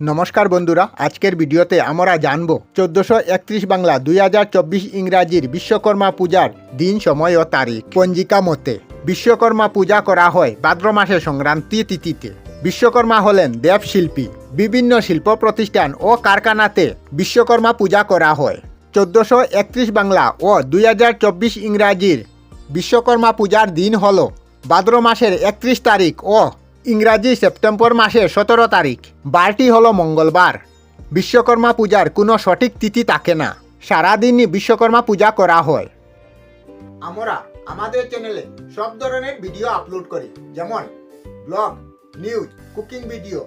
নমস্কার বন্ধুরা, আজকের ভিডিওতে আমরা জানব চোদ্দশো একত্রিশ বাংলা দুই হাজার চব্বিশ ইংরাজির বিশ্বকর্মা পূজার দিন, সময় ও তারিখ পঞ্জিকা মতে। বিশ্বকর্মা পূজা করা হয় ভাদ্র মাসের সংক্রান্তি তিথিতে। বিশ্বকর্মা হলেন দেবশিল্পী। বিভিন্ন শিল্প প্রতিষ্ঠান ও কারখানাতে বিশ্বকর্মা পূজা করা হয়। চোদ্দশো একত্রিশ বাংলা ও দুই হাজার চব্বিশ ইংরাজির বিশ্বকর্মা পূজার দিন হল ভাদ্র মাসের একত্রিশ তারিখ ও ইংরাজি সেপ্টেম্বর মাসের সতেরো তারিখ। বারটি হলো মঙ্গলবার। বিশ্বকর্মা পূজার কোনো সঠিক তিথি থাকে না। সারাদিনই বিশ্বকর্মা পূজা করা হয়। আমরা আমাদের চ্যানেলে সব ধরনের ভিডিও আপলোড করি। যেমন ব্লগ নিউজ কুকিং ভিডিও